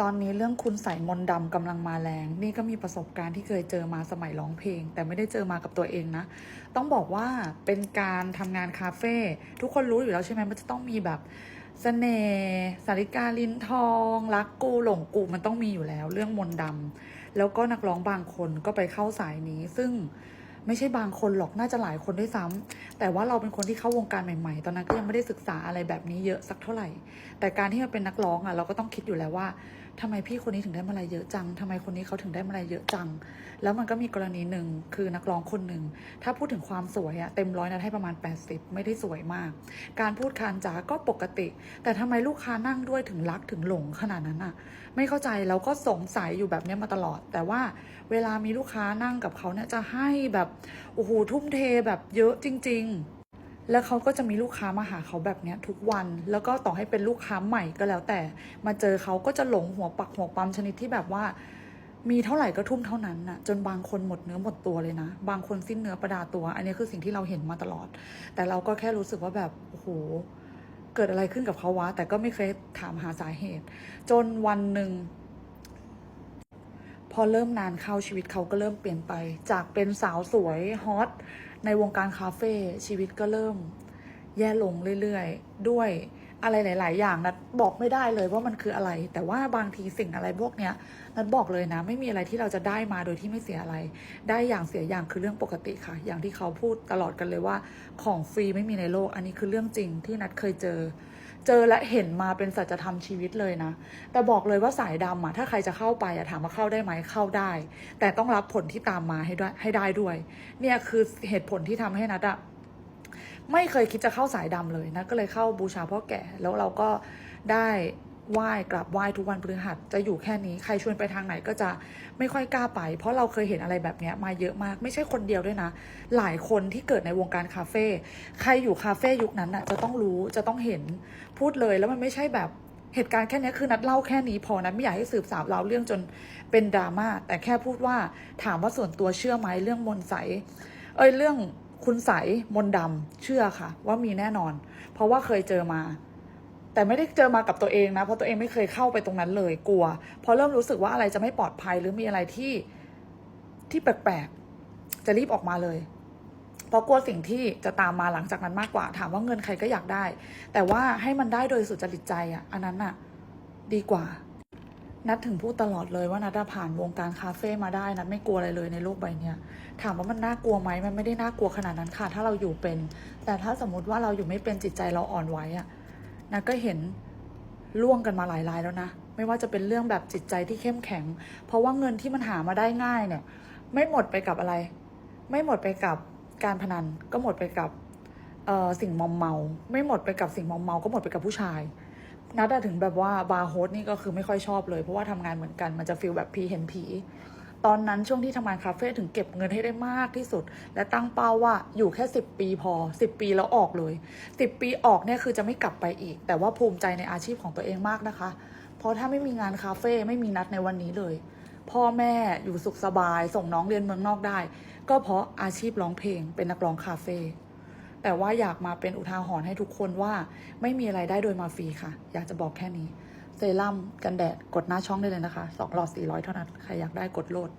ตอนนี้เรื่องคุณใส่มนดำกำลังมาแรง นี่ก็มีประสบการณ์ที่เคยเจอมาสมัยร้องเพลง แต่ไม่ได้เจอมากับตัวเองนะ ต้องบอกว่าเป็นการทำงานคาเฟ่ทุกคนรู้อยู่แล้วใช่ไหมมันจะต้องมีแบบเสน่ห์สาริกาลินทอง รักกูหลงกูมันต้องมีอยู่แล้ว เรื่องมนดำแล้วก็นักร้องบางคนก็ไปเข้าสายนี้ ซึ่งไม่ใช่บางคนหรอกน่าจะหลายคนด้วยซ้ำแต่ว่าเราเป็นคนที่เข้าวงการใหม่ๆ ตอนนั้นก็ยังไม่ได้ศึกษาอะไรแบบนี้เยอะสักเท่าไหร่ แต่การที่มาเป็นนักร้องอะเราก็ต้องคิดอยู่แล้วว่า ทำไมพี่คนนี้ถึงได้มาอะไรเยอะจังทำไมคนนี้เขาถึงได้มาอะไรเยอะจัง แล้วมันก็มีกรณีหนึ่งคือนักร้องคนหนึ่ง ถ้าพูดถึงความสวยอะเต็มร้อยนะให้ประมาณ 80 ไม่ได้สวยมาก การพูดคานจ๋าก็ปกติ แต่ทำไมลูกค้านั่งด้วยถึงรักถึงหลงขนาดนั้นอะไม่เข้าใจแล้วก็สงสัยอยู่แบบนี้มาตลอด แต่ว่าเวลามีลูกค้านั่งกับเขาเนี่ยจะให้แบบโอ้โหทุ่มเทแบบเยอะจริง ๆ แล้วเขาก็จะมีลูกค้ามาหาเขาแบบเนี้ยทุกวัน แล้วก็ต่อให้เป็นลูกค้าใหม่ก็แล้วแต่ มาเจอเขาก็จะหลงหัวปักหัวปั๊มชนิดที่แบบว่า มีเท่าไหร่ก็ทุ่มเท่านั้นน่ะ จนบางคนหมดเนื้อหมดตัวเลยนะ บางคนสิ้นเนื้อประดาตัว อันนี้คือสิ่งที่เราเห็นมาตลอด แต่เราก็แค่รู้สึกว่าแบบโอ้โหเกิดอะไรขึ้นกับเขาวะ แต่ก็ไม่เคยถามหาสาเหตุ จนวันหนึ่งพอเริ่มนานเข้าชีวิตเขาก็เริ่มเปลี่ยนไป จากเป็นสาวสวยฮอต ในวงการคาเฟ่ชีวิตก็เริ่ม แย่ลงเรื่อยๆ ด้วยอะไรหลาย ๆ อย่างนัดบอกไม่ได้เลยว่ามันคืออะไร แต่ว่าบางทีสิ่งอะไรพวกเนี้ยนัดบอกเลยนะ ไม่มีอะไรที่เราจะได้มาโดยที่ไม่เสียอะไร ได้อย่างเสียอย่างคือเรื่องปกติค่ะ อย่างที่เขาพูดตลอดกันเลยว่า ของฟรีไม่มีในโลก อันนี้คือเรื่องจริงที่นัดเคยเจอ เจอและเห็นมาเป็นสัจธรรมชีวิตเลยนะ แต่บอกเลยว่าสายดำอะถ้าใครจะเข้าไปอะถามว่าเข้าได้ไหมเข้าได้ แต่ต้องรับผลที่ตามมาให้ได้ให้ได้ด้วย เนี่ยคือเหตุผลที่ทำให้นัดอะไม่เคยคิดจะเข้าสายดำเลยนะก็เลยเข้าบูชาพ่อแก่แล้วเราก็ได้ ไหว้กราบไหว้ทุกวันพฤหัสจะอยู่แค่นี้ใครชวนไปทางไหนก็จะไม่ค่อยกล้าไป เพราะเราเคยเห็นอะไรแบบนี้มาเยอะมากไม่ใช่คนเดียวด้วยนะ หลายคนที่เกิดในวงการคาเฟ่ใครอยู่คาเฟ่ยุคนั้นน่ะจะต้องรู้จะต้องเห็นพูดเลยแล้วมันไม่ใช่แบบเหตุการณ์แค่นี้คือนัดเล่าแค่นี้พอนะไม่อยากให้สืบสาวเราเรื่องจนเป็นดราม่าแต่แค่พูดว่าถามว่าส่วนตัวเชื่อไหมเรื่องมนใสเอ้ยเรื่องคุณใสมนต์ดำเชื่อค่ะ ว่ามีแน่นอน เพราะว่าเคยเจอมา แต่ไม่ได้เจอมากับตัวเองนะ เพราะตัวเองไม่เคยเข้าไปตรงนั้นเลยกลัว พอเริ่มรู้สึกว่าอะไรจะไม่ปลอดภัยหรือมีอะไรที่ที่แปลกๆ จะรีบออกมาเลย เพราะกลัวสิ่งที่จะตามมาหลังจากนั้นมากกว่า ถามว่าเงินใครก็อยากได้ แต่ว่าให้มันได้โดยสุจริตใจอะ อันนั้นอะ ดีกว่า นัดถึงพูดตลอดเลยว่านัดอะผ่านวงการคาเฟ่มาได้นัดไม่กลัวอะไรเลยในโลกใบเนี้ยถามว่ามันน่ากลัวไหมมันไม่ได้น่ากลัวขนาดนั้นค่ะ ถ้าเราอยู่เป็น แต่ถ้าสมมติว่าเราอยู่ไม่เป็นจิตใจเราอ่อนไหวอะ นัดก็เห็นล่วงกันมาหลายรายแล้วนะ ไม่ว่าจะเป็นเรื่องแบบจิตใจที่เข้มแข็ง เพราะว่าเงินที่มันหามาได้ง่ายเนี่ย ไม่หมดไปกับอะไร ไม่หมดไปกับการพนัน ก็หมดไปกับสิ่งมอมเมา ไม่หมดไปกับสิ่งมอมเมา ก็หมดไปกับผู้ชายนัดถึงแบบว่าบาร์โฮสนี่ก็คือไม่ค่อยชอบเลย เพราะว่าทำงานเหมือนกันมันจะฟีลแบบพีเห็นผี ตอนนั้นช่วงที่ทำงานคาเฟ่ถึงเก็บเงินให้ได้มากที่สุด และตั้งเป้าว่าอยู่แค่ 10 ปีพอ 10 ปีแล้วออกเลย 10 ปีออกเนี่ยคือจะไม่กลับไปอีก แต่ว่าภูมิใจในอาชีพของตัวเองมากนะคะ เพราะถ้าไม่มีงานคาเฟ่ไม่มีนัดในวันนี้เลย พ่อแม่อยู่สุขสบาย ส่งน้องเรียนเมืองนอกได้ ก็เพราะอาชีพร้องเพลง เป็นนักร้องคาเฟ่แต่ว่าอยากมาเป็นอุทาหรณ์ให้ทุกคนว่า ไม่มีอะไรได้โดยมาฟรีค่ะ อยากจะบอกแค่นี้ เซรั่มกันแดดกดหน้าช่องได้เลยนะคะสองหลอดสี่ร้อยเท่านั้น ใครอยากได้กดโหลด